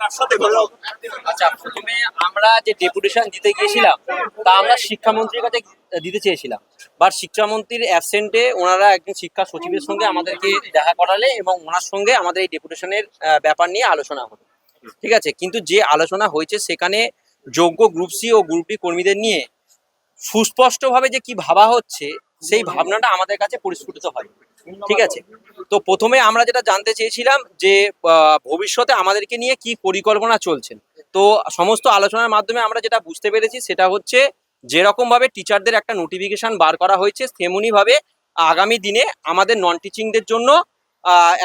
আচ্ছা প্রথমে আমরা যে ডেপুটেশন দিতে গিয়েছিলাম, তা আমরা শিক্ষামন্ত্রীর কাছে দিতে চেয়েছিলাম। বাট শিক্ষামন্ত্রীর অ্যাবসেন্টে ওনারা একজন শিক্ষা সচিবের সঙ্গে আমাদেরকে দেখা করালে এবং ওনার সঙ্গে আমাদের এই ডেপুটেশনের ব্যাপার নিয়ে আলোচনা হলো। ঠিক আছে? কিন্তু যে আলোচনা হয়েছে, সেখানে যোগ্য গ্রুপ সি ও গ্রুপ ডি কর্মীদের নিয়ে সুস্পষ্টভাবে যে কি ভাবা হচ্ছে সেই ভাবনাটা আমাদের কাছে পরিস্ফুটিত হয়। ঠিক আছে? তো প্রথমে আমরা যেটা জানতে চেয়েছিলাম যে ভবিষ্যতে আমাদেরকে নিয়ে কি পরিকল্পনা চলছে? তো সমস্ত আলোচনার মাধ্যমে আমরা যেটা বুঝতে পেরেছি সেটা হচ্ছে যেরকম ভাবে টিচারদের একটা নোটিফিকেশন বার করা হয়েছে তেমনি ভাবে আগামী দিনে আমাদের নন টিচিংদের জন্য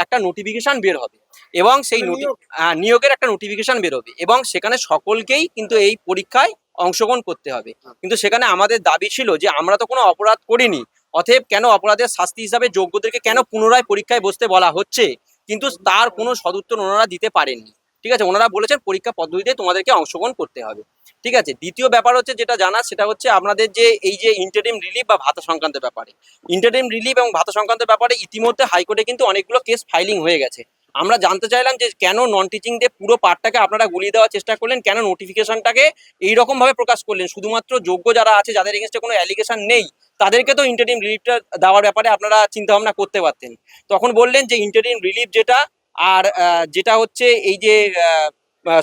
একটা নোটিফিকেশান বের হবে। এবং সেই নোটি আহ, নিয়োগের একটা নোটিফিকেশন বেরোবে। এবং সেখানে সকলকেই কিন্তু এই পরীক্ষায় অংশগ্রহণ করতে হবে। কিন্তু সেখানে আমাদের দাবি ছিল যে আমরা তো কোনো অপরাধ করিনি। অতএব কেন অপরাধের শাস্তি হিসাবে যোগ্যদেরকে কেন পুনরায় পরীক্ষায় বসতে বলা হচ্ছে? কিন্তু তার কোনো সদুত্তর ওনারা দিতে পারেননি। ঠিক আছে? ওনারা বলেছেন পরীক্ষা পদ্ধতিতে তোমাদেরকে অংশগ্রহণ করতে হবে। ঠিক আছে? দ্বিতীয় ব্যাপার হচ্ছে যেটা জানা, সেটা হচ্ছে আপনাদের যে এই যে ইন্টারিম রিলিফ বা ভাতা সংক্রান্ত ব্যাপারে। ইন্টারিম রিলিফ এবং ভাতা সংক্রান্ত ব্যাপারে ইতিমধ্যে হাইকোর্টে কিন্তু অনেকগুলো কেস ফাইলিং হয়ে গেছে। আমরা জানতে চাইলাম যে কেন নন টিচিং দিয়ে পুরো পার্টটাকে আপনারা গুলিয়ে দেওয়ার চেষ্টা করলেন, কেন নোটিফিকেশনটাকে এইরকম ভাবে প্রকাশ করলেন? শুধুমাত্র যোগ্য যারা আছে, যাদের এগেনস্টে কোনো অ্যালিগেশন নেই, তাদেরকে তো ইন্টারিম রিলিফটা দেওয়ার ব্যাপারে আপনারা চিন্তা ভাবনা করতে পারতেন। তখন বললেন যে ইন্টারিম রিলিফ যেটা আর যেটা হচ্ছে এই যে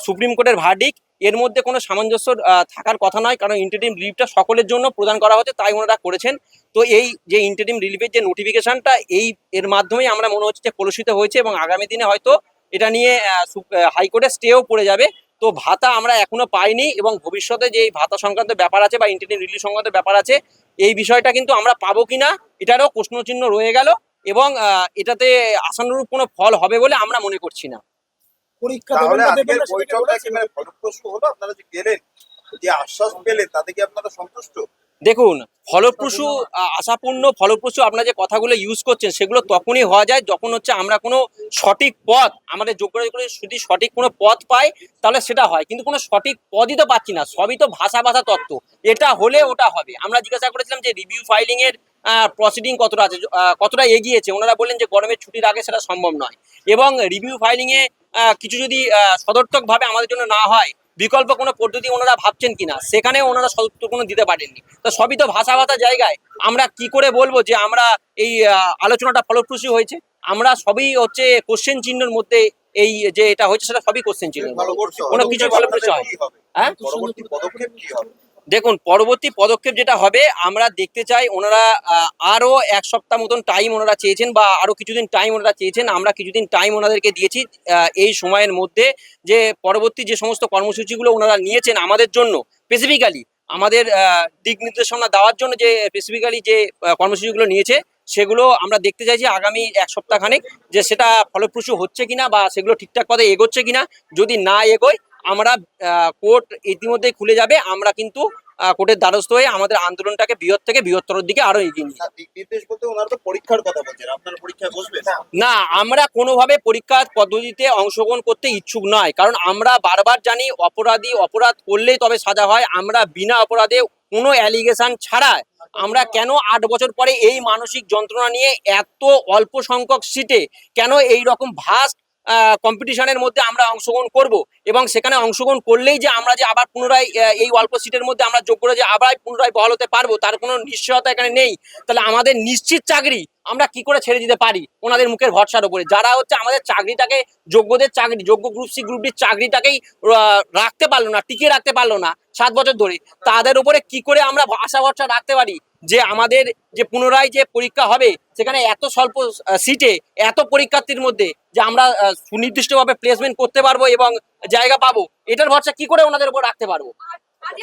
সুপ্রিম কোর্টের ভার্ডিক এর মধ্যে কোনো সামঞ্জস্য থাকার কথা নয়, কারণ ইন্টারিম রিলিফটা সকলের জন্য প্রদান করা হচ্ছে, তাই ওনারা করেছেন। তো এই যে ইন্টারিম রিলিফের যে নোটিফিকেশনটা এই, এর মাধ্যমেই আমরা মনে হচ্ছে যে কলুষিত হয়েছে এবং আগামী দিনে হয়তো এটা নিয়ে হাইকোর্টে স্টেও পড়ে যাবে। তো ভাতা আমরা এখনও পাইনি এবং ভবিষ্যতে যে এই ভাতা সংক্রান্ত ব্যাপার আছে বা ইন্টারনেট রিলিজ সংক্রান্ত ব্যাপার আছে, এই বিষয়টা কিন্তু আমরা পাবো কিনা, এটারও প্রশ্নচিহ্ন রয়ে গেল। এবং আহ, এটাতে আশানুরূপ কোনো ফল হবে বলে আমরা মনে করছি না। পরীক্ষা তাহলে আজকের দেবেন না সেটা কি বৈঠকটা কি মানে ফলপ্রসূ হলো আপনারা যে গেলেন যে আশ্বাস পেলেন তাতে কি আপনারা সন্তুষ্ট? দেখুন ফলপ্রসূ আশাপূর্ণ ফলপ্রসূ আপনারা যে কথাগুলো ইউজ করছেন সেগুলো তখনই হওয়া যায় যখন হচ্ছে আমরা কোনো সঠিক পথ আমাদের যোগ্যতা করে যদি সঠিক কোনো পথ পাই তাহলে সেটা হয়। কিন্তু কোনো সঠিক পদই তো পাচ্ছি না সবই তো ভাষা ভাষা তত্ত্ব। এটা হলে ওটা হবে। আমরা জিজ্ঞাসা করেছিলাম যে রিভিউ ফাইলিং এর প্রসিডিং কতটা আছে? কতটা এগিয়েছে? ওনারা বললেন যে গরমের ছুটির আগে সেটা সম্ভব নয়। এবং রিভিউ ফাইলিং এ আহ, কিছু যদি সদর্থক ভাবে আমাদের জন্য না হয় বিকল্প কোনো পদ্ধতি ওনারা ভাবছেন কিনা সেখানে ওনারা সদুত্তর কোনো দিতে পারেননি। তো সবই তো ভাষা ভাষা জায়গায়। আমরা কি করে বলব যে আমরা এই আলোচনাটা ফলপ্রসূ হয়েছে? আমরা সবই হচ্ছে কোশ্চেন চিহ্নের মধ্যে এই যে এটা হয়েছে সেটা সবই কোশ্চেন চিহ্ন কোনো কিছু ফলপ্রসূ হয়। হ্যাঁ? দেখুন পরবর্তী পদক্ষেপ যেটা হবে আমরা দেখতে চাই ওনারা আহ, আরও এক সপ্তাহ মতন টাইম ওনারা চেয়েছেন বা আরও কিছুদিন টাইম ওনারা চেয়েছেন। আমরা কিছুদিন টাইম ওনাদেরকে দিয়েছি এই সময়ের মধ্যে যে পরবর্তী যে সমস্ত কর্মসূচিগুলো ওনারা নিয়েছেন আমাদের জন্য স্পেসিফিক্যালি আমাদের দিক নির্দেশনা দেওয়ার জন্য যে স্পেসিফিক্যালি যে কর্মসূচিগুলো নিয়েছে সেগুলো আমরা দেখতে চাইছি আগামী এক সপ্তাহখানেক যে সেটা ফলপ্রসূ হচ্ছে কিনা বা সেগুলো ঠিকঠাক পথে এগোচ্ছে কিনা। যদি না এগোয় আমরা কোর্ট ইতিমধ্যেই খুলে যাবে। আমরা কিন্তু কোর্টের দ্বারস্থ হয়ে আমাদের আন্দোলনটাকে বৃহৎ থেকে বৃহত্তর দিকে আরও এগিয়ে নিয়ে না, পরীক্ষার আমরা কোনোভাবে পরীক্ষা পদ্ধতিতে অংশগ্রহণ করতে ইচ্ছুক নয়। কারণ আমরা বারবার জানি অপরাধী অপরাধ করলেই তবে সাজা হয়। আমরা বিনা অপরাধে কোনো অ্যালিগেশন ছাড়া আমরা কেন আট বছর পরে এই মানসিক যন্ত্রণা নিয়ে এত অল্প সংখ্যক সিটে কেন এই রকম ভাস্ট কম্পিটিশনের মধ্যে আমরা অংশগ্রহণ করব এবং সেখানে অংশগ্রহণ করলেই যে আমরা যে আবার পুনরায় এই অল্প সিটের মধ্যে আমরা যোগ্য যে আবার পুনরায় বহাল হতে পারব, তার কোনো নিশ্চয়তা এখানে নেই। তাহলে আমাদের নিশ্চিত চাকরি আমরা কি করে ছেড়ে দিতে পারি? ওনাদের মুখের ভরসার উপরে। যারা হচ্ছে আমাদের চাকরিটাকে, যোগ্যদের চাকরি, যোগ্য গ্রুপ সি গ্রুপ ডির চাকরিটাকেই রাখতে পারল না, টিকিয়ে রাখতে পারল না সাত বছর ধরে, তাদের উপরে কি করে আমরা আশা ভরসা রাখতে পারি? যে আমাদের যে পুনরায় যে পরীক্ষা হবে, সেখানে এত স্বল্প সিটে এত পরীক্ষার্থীর মধ্যে যে আমরা সুনির্দিষ্টভাবে প্লেসমেন্ট করতে পারব এবং জায়গা পাবো, এটার ভরসা কি করে ওনাদের উপর রাখতে পারব?